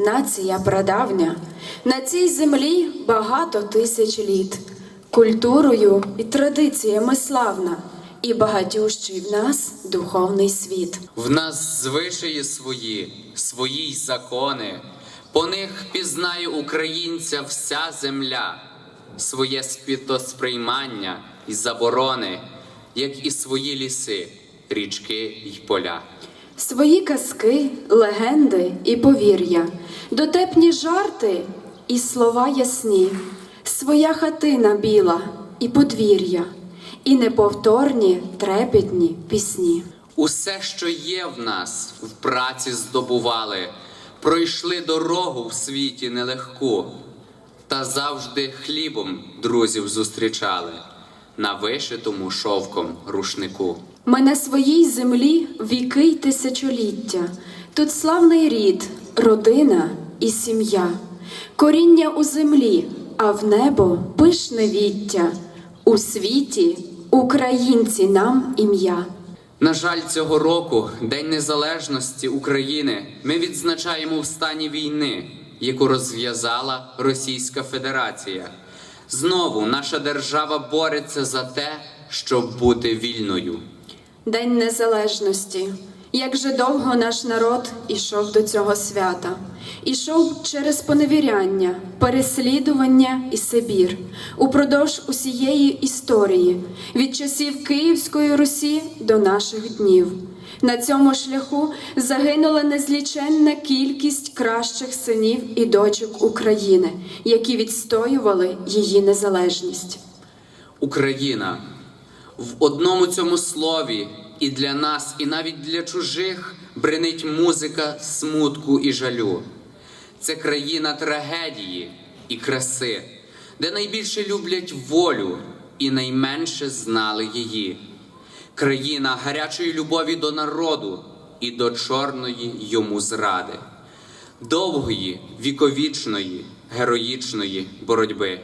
Нація прадавня, на цій землі багато тисяч літ. Культурою і традиціями славна, і багатющий в нас духовний світ. В нас звичаї свої, свої й закони, по них пізнає українця вся земля, своє спітосприймання й заборони, як і свої ліси, річки й поля. Свої казки, легенди і повір'я, дотепні жарти і слова ясні, своя хатина біла і подвір'я, і неповторні трепетні пісні. Усе, що є в нас, в праці здобували, пройшли дорогу в світі нелегку, та завжди хлібом друзів зустрічали на вишитому шовком рушнику. Ми на своїй землі віки й тисячоліття. Тут славний рід, родина і сім'я, коріння у землі, а в небо пишне віття. У світі українці нам ім'я. На жаль, цього року, День Незалежності України, ми відзначаємо в стані війни, яку розв'язала Російська Федерація. Знову наша держава бореться за те, щоб бути вільною. День Незалежності. Як же довго наш народ ішов до цього свята, ішов через поневіряння, переслідування і Сибір, упродовж усієї історії, від часів Київської Русі до наших днів. На цьому шляху загинула незліченна кількість кращих синів і дочок України, які відстоювали її незалежність. Україна в одному цьому слові і для нас, і навіть для чужих бренить музика смутку і жалю. Це країна трагедії і краси, де найбільше люблять волю і найменше знали її. Країна гарячої любові до народу і до чорної йому зради, довгої, віковічної, героїчної боротьби.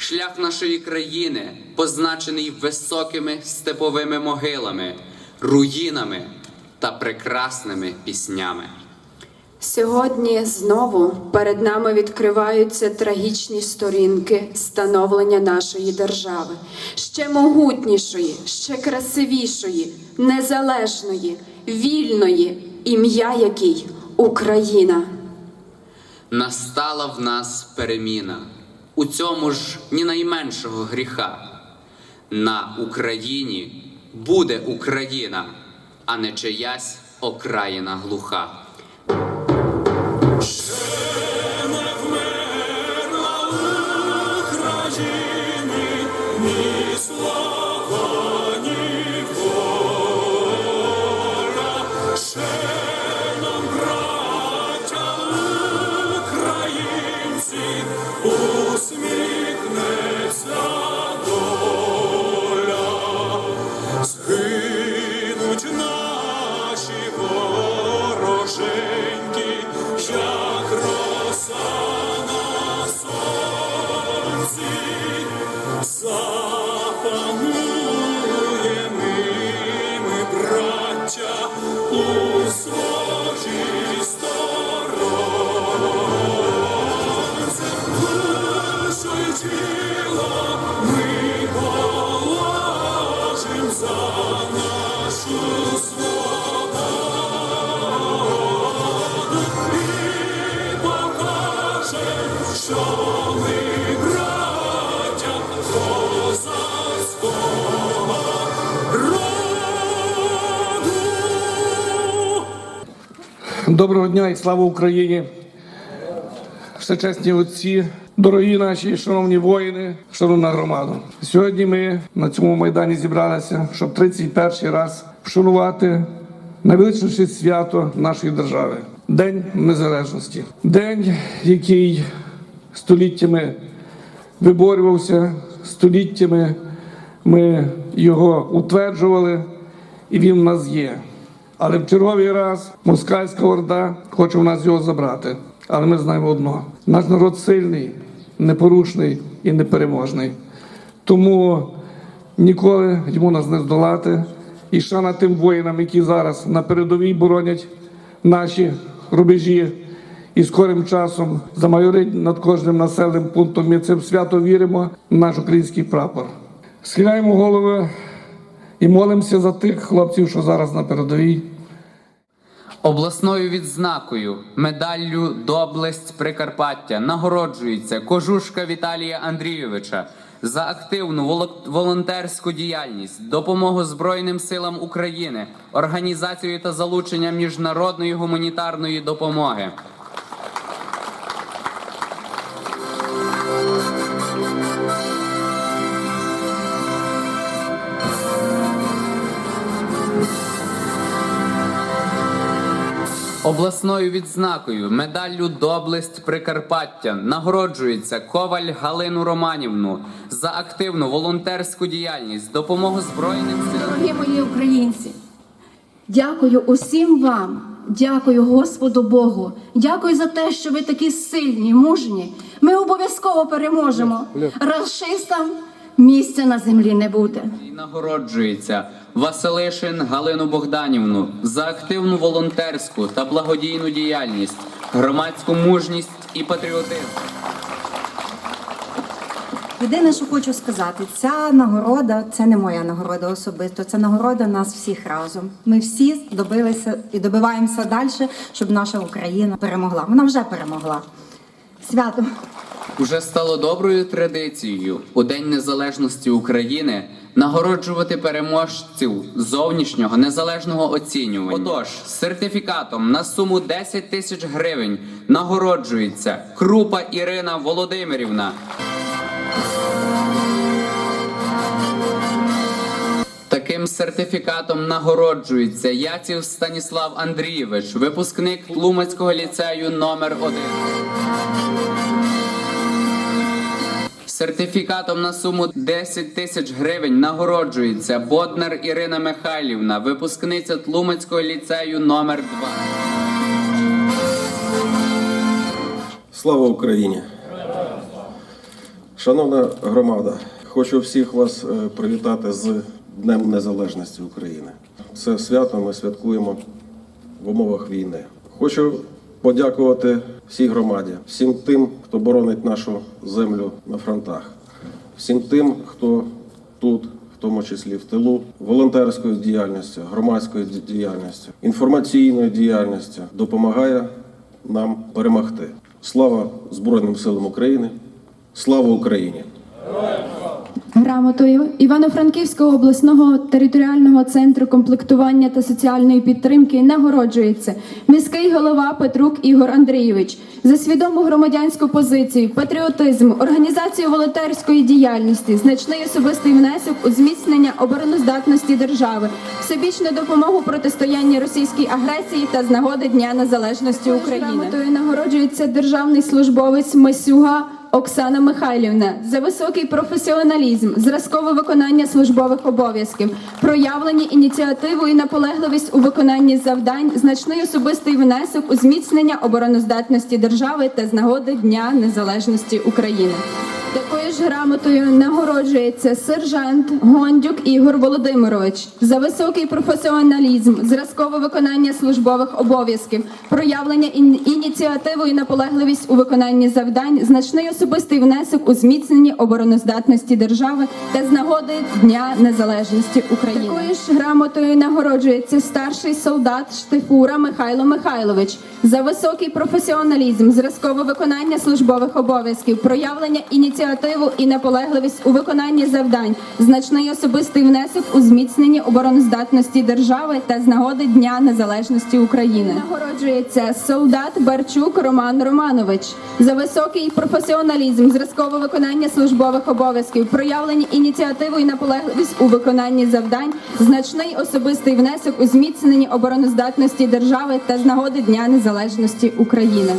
Шлях нашої країни позначений високими степовими могилами, руїнами та прекрасними піснями. Сьогодні знову перед нами відкриваються трагічні сторінки становлення нашої держави, ще могутнішої, ще красивішої, незалежної, вільної, ім'я якій Україна. Настала в нас переміна, у цьому ж ні найменшого гріха. На Україні буде Україна, а не чиясь окраїна глуха. У Доброго дня і слава Україні! Всечесні отці, дорогі наші шановні воїни, шановна громада. Сьогодні ми на цьому майдані зібралися, щоб 31 раз вшанувати найвеличніше свято нашої держави День Незалежності. День, який століттями виборювався, століттями ми його утверджували, і він в нас є. Але в черговий раз москальська орда хоче в нас його забрати. Але ми знаємо одно: наш народ сильний, непорушний і непереможний. Тому ніколи йому нас не здолати. І шана тим воїнам, які зараз на передовій боронять наші рубежі і скорим часом замайорить над кожним населеним пунктом. Ми в свято віримо в наш український прапор. Схиляємо голови і молимося за тих хлопців, що зараз на передовій. Обласною відзнакою, медаллю Доблесть Прикарпаття нагороджується Кожушка Віталія Андрійовича за активну волонтерську діяльність, допомогу Збройним силам України, організацію та залучення міжнародної гуманітарної допомоги. Обласною відзнакою медаллю Доблесть Прикарпаття нагороджується Коваль Галину Романівну за активну волонтерську діяльність, допомогу Збройним силам. Дорогі мої українці, дякую усім вам, дякую Господу Богу, дякую за те, що ви такі сильні, мужні. Ми обов'язково переможемо. Расистам місця на землі не буде. І нагороджується Василишин Галину Богданівну за активну волонтерську та благодійну діяльність, громадську мужність і патріотизм. Єдине, що хочу сказати, ця нагорода це не моя нагорода особисто, це нагорода нас всіх разом. Ми всі добилися і добиваємося далі, щоб наша Україна перемогла. Вона вже перемогла. Свято. Уже стало доброю традицією у День Незалежності України нагороджувати переможців зовнішнього незалежного оцінювання. Отож, сертифікатом на суму 10 тисяч гривень нагороджується Крупа Ірина Володимирівна. Таким сертифікатом нагороджується Яців Станіслав Андрійович, випускник Тлумацького ліцею номер 1 Сертифікатом на суму 10 тисяч гривень нагороджується Боднар Ірина Михайлівна, випускниця Тлумацького ліцею номер 2 Слава Україні! Шановна громада, хочу всіх вас е, привітати з Днем Незалежності України. Це свято ми святкуємо в умовах війни. Хочу подякувати всій громаді, всім тим, хто боронить нашу землю на фронтах, всім тим, хто тут, в тому числі в тилу, волонтерською діяльністю, громадською ді- діяльністю, інформаційною діяльністю допомагає нам перемогти. Слава Збройним силам України! Слава Україні! Грамотою Івано-Франківського обласного територіального центру комплектування та соціальної підтримки нагороджується міський голова Петрук Ігор Андрійович за свідому громадянську позицію, патріотизм, організацію волонтерської діяльності, значний особистий внесок у зміцнення обороноздатності держави, всебічну допомогу протистоянні російській агресії та з нагоди Дня Незалежності України. Грамотою нагороджується державний службовець Масюга. Оксана Михайлівна за високий професіоналізм, зразкове виконання службових обов'язків, проявлені ініціативу і наполегливість у виконанні завдань, значний особистий внесок у зміцнення обороноздатності держави та з нагоди Дня Незалежності України. Такою грамотою нагороджується сержант Гондюк Ігор Володимирович за високий професіоналізм, зразкове виконання службових обов'язків, проявлення ін- ініціативу і наполегливість у виконанні завдань, значний особистий внесок у зміцненні обороноздатності держави та з нагоди Дня Незалежності України. Такою ж грамотою нагороджується старший солдат Штифура Михайло Михайлович за високий професіоналізм, зразкове виконання службових обов'язків, проявлення ініціативу і наполегливість у виконанні завдань, значний особистий внесок у зміцненні обороноздатності держави та з нагоди Дня Незалежності України. Нагороджується солдат Барчук Роман Романович за високий професіоналізм, зразкове виконання службових обов'язків, проявлені ініціативу і наполегливість у виконанні завдань, значний особистий внесок у зміцненні обороноздатності держави та з нагоди Дня Незалежності України.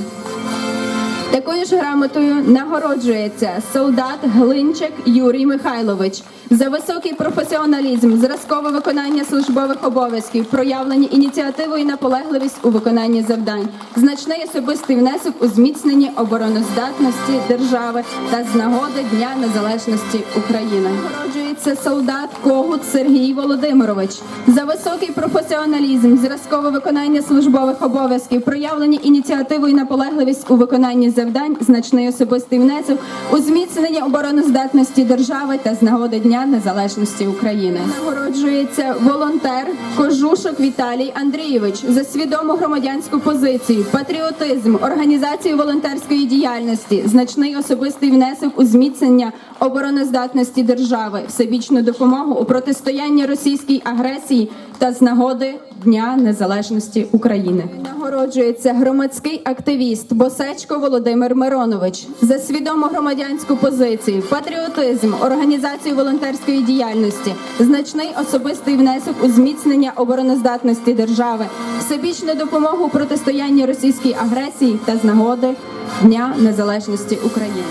Такою ж грамотою нагороджується солдат Глинчик Юрій Михайлович за високий професіоналізм, зразкове виконання службових обов'язків, проявлені ініціативу і наполегливість у виконанні завдань, значний особистий внесок у зміцненні обороноздатності держави та з нагоди Дня Незалежності України. Нагороджується солдат Когут Сергій Володимирович за високий професіоналізм, зразкове виконання службових обов'язків, проявлені ініціативу і наполегливість у виконанні завдань, значний особистий внесок у зміцнення обороноздатності держави та з нагоди Дня Незалежності України. Нагороджується волонтер Кожушок Віталій Андрійович за свідому громадянську позицію, патріотизм, організацію волонтерської діяльності, значний особистий внесок у зміцнення обороноздатності держави, всебічну допомогу у протистоянні російській агресії та з нагоди Дня Незалежності України. Нагороджується громадський активіст Босечко Володимир Миронович за свідому громадянську позицію, патріотизм, організацію волонтерської діяльності, значний особистий внесок у зміцнення обороноздатності держави, всебічну допомогу протистоянні російській агресії та з нагоди Дня Незалежності України.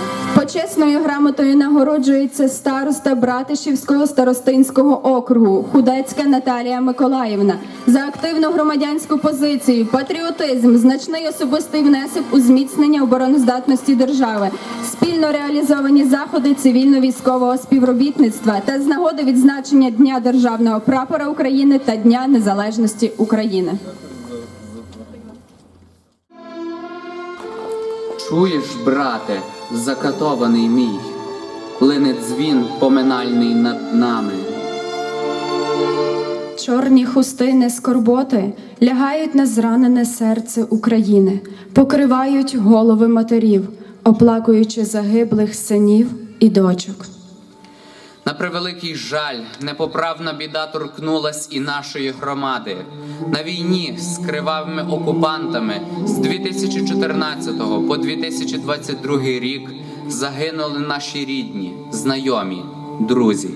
Почесною грамотою нагороджується староста Братишівського старостинського округу Худецька Наталія Миколаївна за активну громадянську позицію, патріотизм, значний особистий внесок у зміцнення обороноздатності держави, спільно реалізовані заходи цивільно-військового співробітництва та з нагоди відзначення Дня державного прапора України та Дня Незалежності України. Чуєш, брате, закатований мій, лине дзвін поминальний над нами. Чорні хустини скорботи лягають на зранене серце України, покривають голови матерів, оплакуючи загиблих синів і дочок. На превеликий жаль, непоправна біда торкнулась і нашої громади. На війні з кривавими окупантами з 2014 по 2022 рік загинули наші рідні, знайомі, друзі,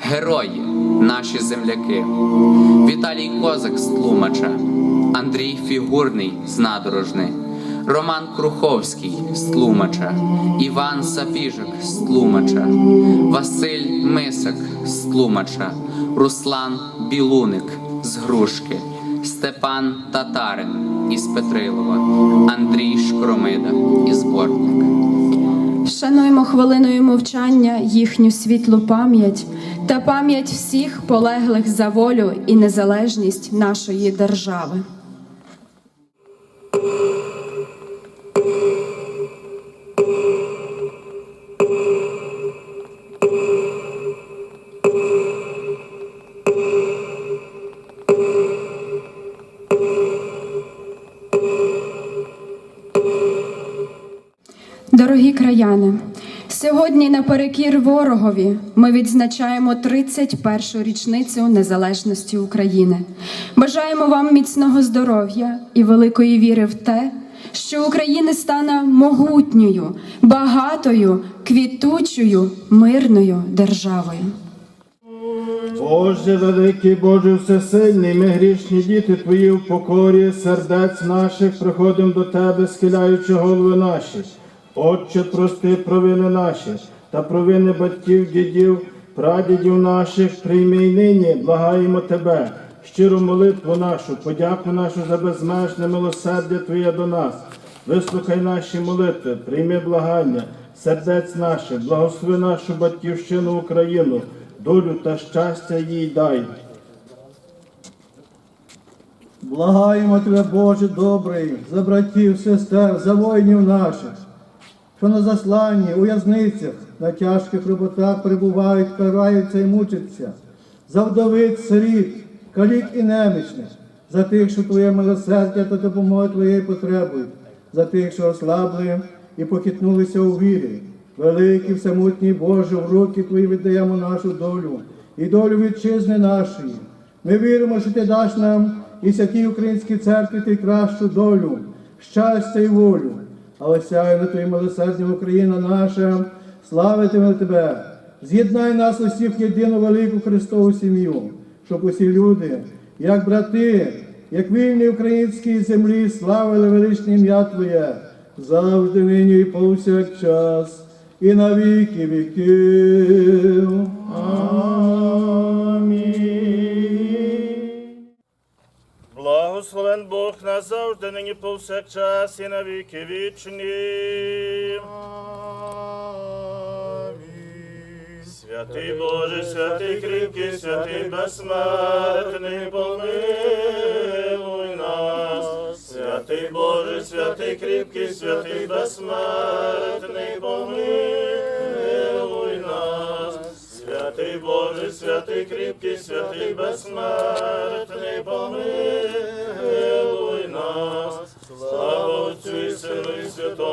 герої, наші земляки. Віталій Козак з Тлумача, Андрій Фігурний з Надорожни. Роман Круховський з Тлумача, Іван Сапіжик з Тлумача, Василь Мисак з Тлумача, Руслан Білуник з Грушки, Степан Татарин із Петрилова, Андрій Шкромида із Бортник. Шануємо хвилиною мовчання їхню світлу пам'ять та пам'ять всіх полеглих за волю і незалежність нашої держави. Краяни, сьогодні наперекір ворогові ми відзначаємо 31-шу річницю незалежності України. Бажаємо вам міцного здоров'я і великої віри в те, що Україна стане могутньою, багатою, квітучою, мирною державою. Боже великий, Боже всесильний, ми грішні діти Твої в покорі сердець наших приходимо до Тебе, схиляючи голови наші. Отче, прости провини наші та провини батьків, дідів, прадідів наших, прийми й нині, благаємо Тебе, щиру молитву нашу, подяку нашу за безмежне милосердя Твоє до нас. Вислухай наші молитви, прийми благання, сердець наших, благослови нашу батьківщину Україну, долю та щастя їй дай. Благаємо тебе, Боже добрий, за братів, сестер, за воїнів наших, що на засланні, у в'язницях, на тяжких роботах перебувають, караються і мучаться, за вдовиць, сиріт, калік і немічних, за тих, що Твоє милосердя та допомога Твоєї потребують, за тих, що ослабли і похитнулися у вірі. Великий всемутній Боже, в руки Твої віддаємо нашу долю і долю вітчизни нашої. Ми віримо, що ти даш нам і святій українській церкві ти кращу долю, щастя і волю. А осяє на твоїм милосердям Україна наша, славитиме тебе. З'єднай нас усіх в єдину велику Христову сім'ю, щоб усі люди, як брати, як вільні українській землі, славили величне ім'я Твоє, завжди нині і повсякчас, і на віки. Амінь. Благословен Бог назавжди, нині повсякчас і на віки вічні. Святий Боже, святий кріпкий, святий безсмертний, помилуй нас. Святий Боже, святий кріпкий, святий безсмертний, помилуй нас. Святий Боже, святий кріпкий, святий безсмертний, помилуй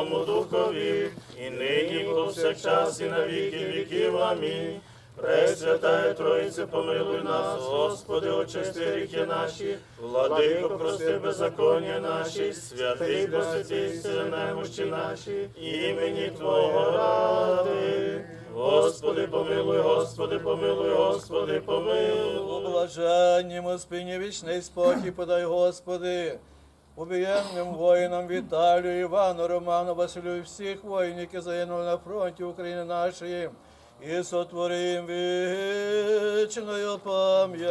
Святому Духові, і нині, повсякчас, і на віки віків. Амінь. Пресвятая Троїце, помилуй нас, Господи, очисти гріхи наші, владико, прости беззаконня наші, святий посвятий сили немощі наші, імені Твого ради. Господи, помилуй, Господи, помилуй, Господи, помилуй. У блаженнім спині вічний спокій подай, Господи. Убієнним воїнам Віталію, Івану, Роману, Василю і всіх воїнів, які загинули на фронті України нашої, і сотворим вічною пам'ять.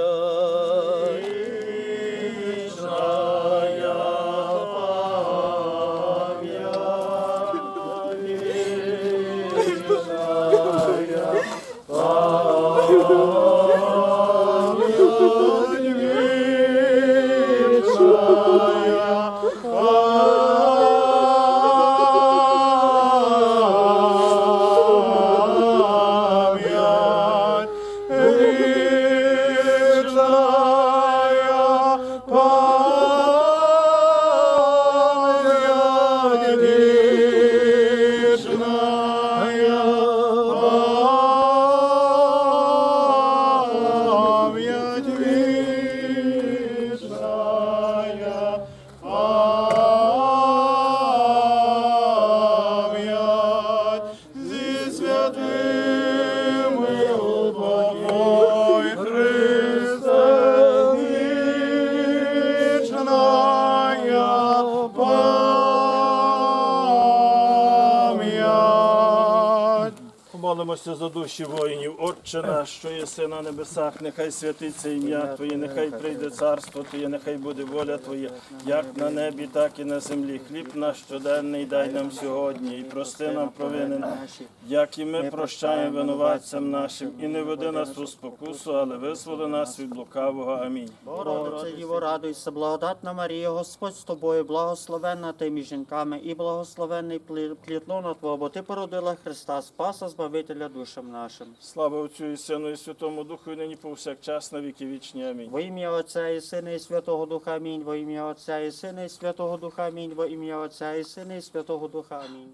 Помолимося за душі воїнів, Отче наш, що єси на небесах, нехай святиться ім'я Твоє, нехай прийде царство Твоє, нехай буде воля Твоя, як на небі, так і на землі. Хліб наш щоденний дай нам сьогодні, і прости нам провини наші, як і ми прощаємо винуватцям нашим, і не веди нас у спокусу, але визволи нас від лукавого. Амінь. Богородице, Діво, радуйся, благодатна Марія, Господь з тобою, благословенна ти між жінками, і благословенний плід лона Твого, бо ти породила Христа, Спаса, Збавителя душам нашим. Слава Отцю і Сину, і Святому Духу, і нині повсякчас на віки вічні. Амінь. Во ім'я Отця і Сина, і Святого Духа, амінь. Во ім'я Отця і Сина, і Святого Духа, амінь. Во ім'я Отця і Сина, і Святого Духа, амінь.